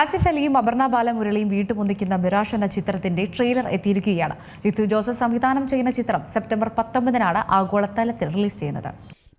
ആസിഫ് അലിയും അപർണ ബാലമുരളിയും വീട്ടുമുന്നിക്കുന്ന മിറാഷ് എന്ന ചിത്രത്തിന്റെ ട്രെയിലർ എത്തിയിരിക്കുകയാണ്. ഋതു ജോസഫ് സംവിധാനം ചെയ്യുന്ന ചിത്രം സെപ്റ്റംബർ പത്തൊമ്പതിനാണ് ആഗോളതലത്തിൽ റിലീസ് ചെയ്യുന്നത്.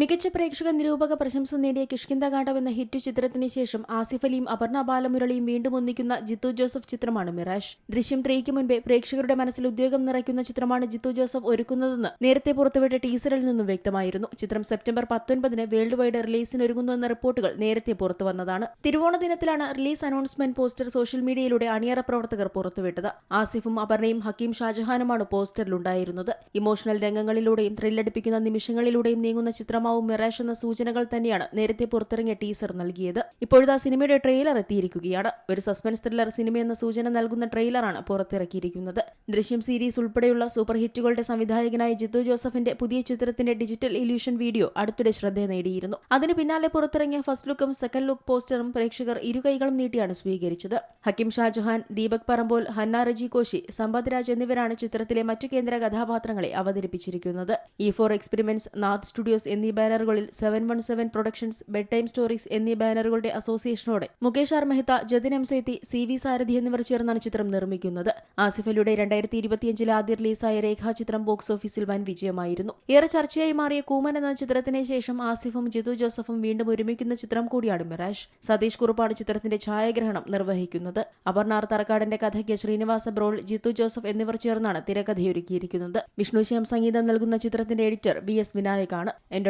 മികച്ച പ്രേക്ഷക നിരൂപക പ്രശംസ നേടിയ കിഷ്കിന്ദ കാണ്ഡം എന്ന ഹിറ്റ് ചിത്രത്തിന് ശേഷം ആസിഫ് അലിയും അപർണ ബാലമുരളിയും വീണ്ടും ഒന്നിക്കുന്ന ജിത്തു ജോസഫ് ചിത്രമാണ് മിറാഷ്. ദൃശ്യം ത്രീക്ക് മുൻപേ പ്രേക്ഷകരുടെ മനസ്സിൽ ഉദ്യോഗം നിറയ്ക്കുന്ന ചിത്രമാണ് ജിത്തു ജോസഫ് ഒരുക്കുന്നതെന്ന് നേരത്തെ പുറത്തുവിട്ട ടീസറിൽ നിന്നും വ്യക്തമായിരുന്നു. ചിത്രം സെപ്റ്റംബർ പത്തൊൻപതിന് വേൾഡ് വൈഡ് റിലീസിന് ഒരുങ്ങുന്നുവെന്ന റിപ്പോർട്ടുകൾ നേരത്തെ പുറത്തു വന്നതാണ്. തിരുവോണ ദിനത്തിലാണ് റിലീസ് അനൗൺസ്മെന്റ് പോസ്റ്റർ സോഷ്യൽ മീഡിയയിലൂടെ അണിയറ പ്രവർത്തകർ പുറത്തുവിട്ടത്. ആസിഫും അപർണയും ഹക്കീം ഷാജഹാനുമാണ് പോസ്റ്ററിലുണ്ടായിരുന്നത്. ഇമോഷണൽ രംഗങ്ങളിലൂടെയും ത്രില്ലടിപ്പിക്കുന്ന നിമിഷങ്ങളിലൂടെയും നീങ്ങുന്ന ചിത്രമാവും മിറാഷ് എന്ന സൂചനകൾ തന്നെയാണ് നേരത്തെ പുറത്തിറങ്ങിയ ടീസർ നൽകിയത്. ഇപ്പോഴത്തെ സിനിമയുടെ ട്രെയിലർ എത്തിയിരിക്കുകയാണ്. ഒരു സസ്പെൻസ് ത്രില്ലർ സിനിമ എന്ന സൂചന നൽകുന്ന ട്രെയിലറാണ് പുറത്തിറക്കിയിരിക്കുന്നത്. ദൃശ്യം സീരീസ് ഉൾപ്പെടെയുള്ള സൂപ്പർ ഹിറ്റുകളുടെ സംവിധായകനായ ജിത്തു ജോസഫിന്റെ പുതിയ ചിത്രത്തിന്റെ ഡിജിറ്റൽ ഇല്യൂഷൻ വീഡിയോ അടുത്തിടെ ശ്രദ്ധ നേടിയിരുന്നു. അതിന് പിന്നാലെ പുറത്തിറങ്ങിയ ഫസ്റ്റ് ലുക്കും സെക്കൻഡ് ലുക്ക് പോസ്റ്ററും പ്രേക്ഷകർ ഇരുകൈകളും നീട്ടിയാണ് സ്വീകരിച്ചത്. ഹക്കിം ഷാജഹാൻ ദീപക് പറമ്പോൽ ഹന്ന റജി കോശി സമ്പത് രാജ് എന്നിവരാണ് ചിത്രത്തിലെ മറ്റു കേന്ദ്ര കഥാപാത്രങ്ങളെ അവതരിപ്പിച്ചിരിക്കുന്നത്. E four experiments Nath studios എന്നീ ബാനറുകളിൽ seven one seven productions bed time stories എന്നീ ബാനറുകളുടെ അസോസിയേഷനോടെ Mukesh R Mehta Jatin M Sethi C V Sarathi എന്നിവർ ചേർന്നാണ് ചിത്രം നിർമ്മിക്കുന്നത്. ആസിഫലിയുടെ രണ്ടായിരത്തി ഇരുപത്തിയഞ്ചിലെ ആദ്യ റിലീസായ രേഖാചിത്രം ബോക്സ് ഓഫീസിൽ വൻ വിജയമായിരുന്നു. ഏറെ ചർച്ചയായി മാറിയ കൂമൻ എന്ന ചിത്രത്തിന് ശേഷം ആസിഫും ജിതു ജോസഫും വീണ്ടും ഒരുമിക്കുന്ന ചിത്രം കൂടിയാണ് മിറാഷ്. സതീഷ് കുറുപ്പാണ് ചിത്രത്തിന്റെ ഛായാഗ്രഹണം നിർവഹിക്കുന്നത്. അപർണാർ തറക്കാടിന്റെ കഥയ്ക്ക് ശ്രീനിവാസ ബ്രോൾ ജിത്തു ജോസഫ് എന്നിവർ ചേർന്നാണ് തിരക്കഥയൊരുക്കിയിരിക്കുന്നത്. വിഷ്ണു ശ്യാം സംഗീതം നൽകുന്ന ചിത്രത്തിന്റെ എഡിറ്റർ വി എസ് വിനായകാണ്.